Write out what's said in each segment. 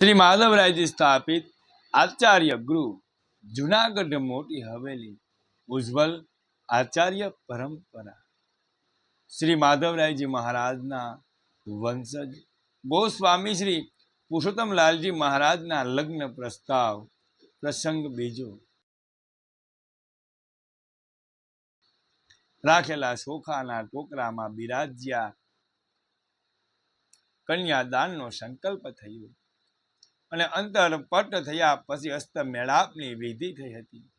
શ્રી માધવરાયજી સ્થાપિત આચાર્ય ગૃહ, જુનાગઢ મોટી હવેલી, ઉજ્જવલ આચાર્ય પરંપરા. શ્રી માધવરાયજી મહારાજના વંશજ, ગોસ્વામી શ્રી પુરુષોત્તમલાલજી મહારાજના લગ્ન પ્રસ્તાવ, પ્રસંગ બીજો. રાખેલા સોખાના ટોકરામાં બિરાજ્યા કન્યાદાનનો સંકલ્પ થયો. અને અંતર પટ થયા પછી હસ્ત મેળાપની વિધિ થઈ હતી.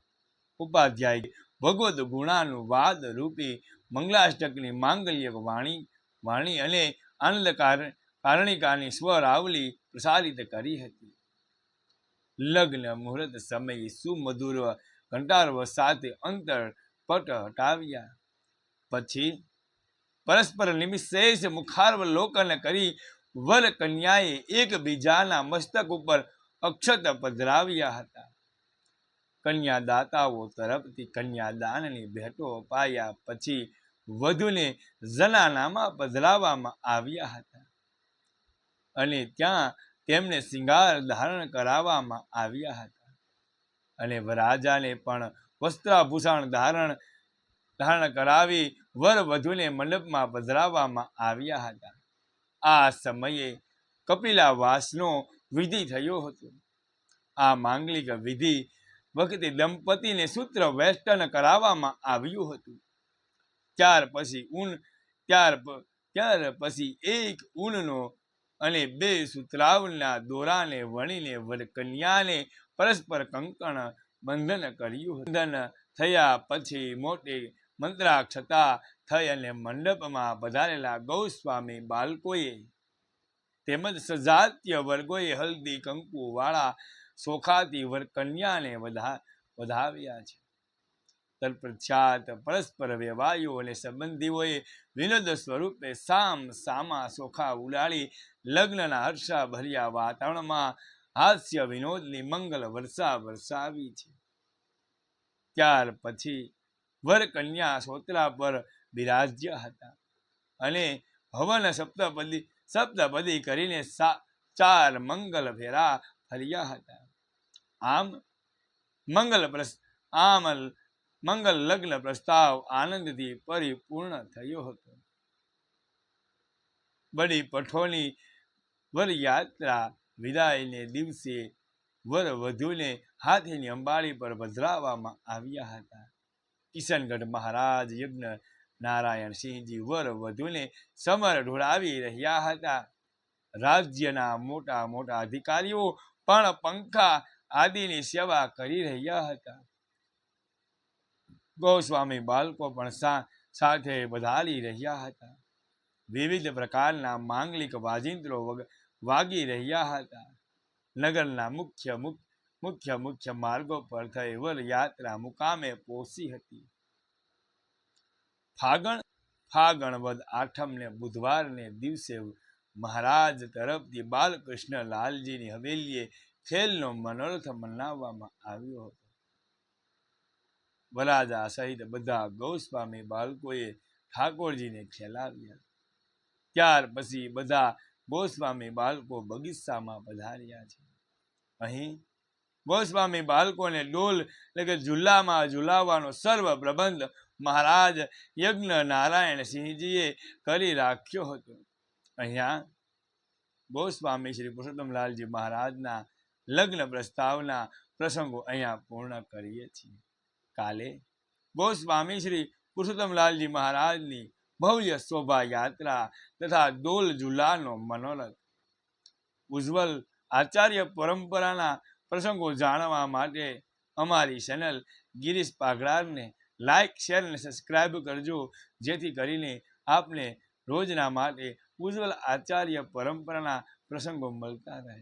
ઉપાધ્યાય ભગવદ ગુણાનુવાદ રૂપી મંગલાષ્ટકની માંગલ્ય વાણી વાણી અને આનંદ કાર- કારણિકાની સ્વરાવલી પ્રસારિત કરી હતી. લગ્ન મુહૂર્ત સમયે સુમધુર કંટારવ સાથે અંતર પટ હટાવ્યા. પછી પરસ્પર નિમિશેષ મુખારવલોકન કરી વર કન્યાએ એકબીજાના મસ્તક ઉપર અક્ષત પધરાવ્યા હતા. કન્યાદાતાઓ તરફથી કન્યાદાનની ભેટો અપાયા પછી વધુને જનાનામાં પધરાવવામાં આવ્યા હતા. અને ત્યાં તેમને શિંગાર ધારણ કરાવવામાં આવ્યા હતા. અને વરાજાને પણ વસ્ત્રાભૂષણ ધારણ ધારણ કરાવી વર વધુને મંડપમાં પધરાવવામાં આવ્યા હતા. આ સમયે કપિલાવાસનો વિધિ થયો હતો. આ માંગલિક વિધિ વખતે દંપતીને સૂત્ર વેસ્ટર્ન કરાવવામાં આવ્યું હતું. ત્યાર પછી ઊન ત્યાર ત્યાર પછી એક ઊનનો અને બે સૂત્રાવના દોરાને વણીને કન્યાને પરસ્પર કંકણ બંધન કર્યું બંધન થયા પછી મોટી મંત્રાક્ષતા થઈ અને મંડપમાં પધારેલા ગૌસ્વામી બાળકોએ તેમજ સજાત્ય વર્ગોએ હલ્દી કંકુવાળા સોખાતી વર, કન્યાને વધા, વધાવ્યા છે. તત્પશ્ચાત પરસ્પર વ્યવાયો અને સંબંધીઓએ વિનોદ સ્વરૂપે સામ સામા સોખા ઉડાડી લગ્નના હર્ષા ભર્યા વાતાવરણમાં હાસ્ય વિનોદની મંગલ વર્ષા વરસાવી છે. ત્યાર પછી વર કન્યા સોતરા પર બિરાજ્ય હતા. અને હવન સપ્તપદી સપ્તપદી કરીને ચાર મંગલ ફેરા ફર્યા હતા. આમ મંગલ પ્રસ, આમ મંગલ લગ્ન પ્રસ્તાવ આનંદથી પરિપૂર્ણ થયો હતો. બડી પઠોની વર યાત્રા વિદાયને દિવસે વર વધુને હાથીની અંબાડી પર પધરાવવામાં આવ્યા હતા. કિશનગઢ મહારાજ, યજ્ઞ, નારાયણ સિંહજી, વર વધુને સમર ઢોળાવી રહ્યા હતા. રાજ્યના મોટા મોટા અધિકારીઓ પણ પંખા આદિની સેવા કરી રહ્યા હતા. ગોસ્વામી બાળકો પણ સાથે વધારી રહ્યા હતા. વિવિધ પ્રકારના માંગલિક વાજિંત્રો વાગી રહ્યા હતા. નગરના મુખ્ય મુખ- મુખ્ય મુખ્ય માર્ગો પર થયેલ યાત્રા મુકામે પોસી હતી. ફાગણ ફાગણ વદ આઠમને બુધવારને દિવસે મહારાજ તરફથી બાલકૃષ્ણ લાલજીની હવેલીએ ખેલનો મનોરથ મનાવવામાં આવ્યો હતો. વરાજા સહિત બધા ગૌસ્વામી બાળકોએ ઠાકોરજીને ખેલાવ્યા. ત્યાર પછી બધા ગોસ્વામી બાળકો બગીચામાં પધાર્યા છે. અહીં ગોસ્વામી બાળકોને ડોલ, એટલે કે ઝુલ્લામાં ઝુલાવવાનો સર્વ પ્રબંધ મહારાજ યજ્ઞ નારાયણ સિંહજીએ કરી રાખ્યો હતો. અહીંયા ગોસ્વામી શ્રી પુરુષોત્તમલાલજી મહારાજના લગ્ન પ્રસ્તાવના પ્રસંગો અહીંયા પૂર્ણ કરીએ છીએ. કાલે ગોસ્વામી શ્રી પુરુષોત્તમલાલજી મહારાજની ભવ્ય શોભાયાત્રા તથા ડોલ ઝુલાનો મનોરથ ઉજ્જવલ આચાર્ય પરંપરાના પ્રસંગો જાણવા માટે અમારી ચેનલ ગિરીશ પાઘડારને લાઇક શેર અને સબસ્ક્રાઈબ કરજો. જેથી કરીને આપને રોજના માટે ઉજ્જવલ આચાર્ય પરંપરાના પ્રસંગો મળતા રહે.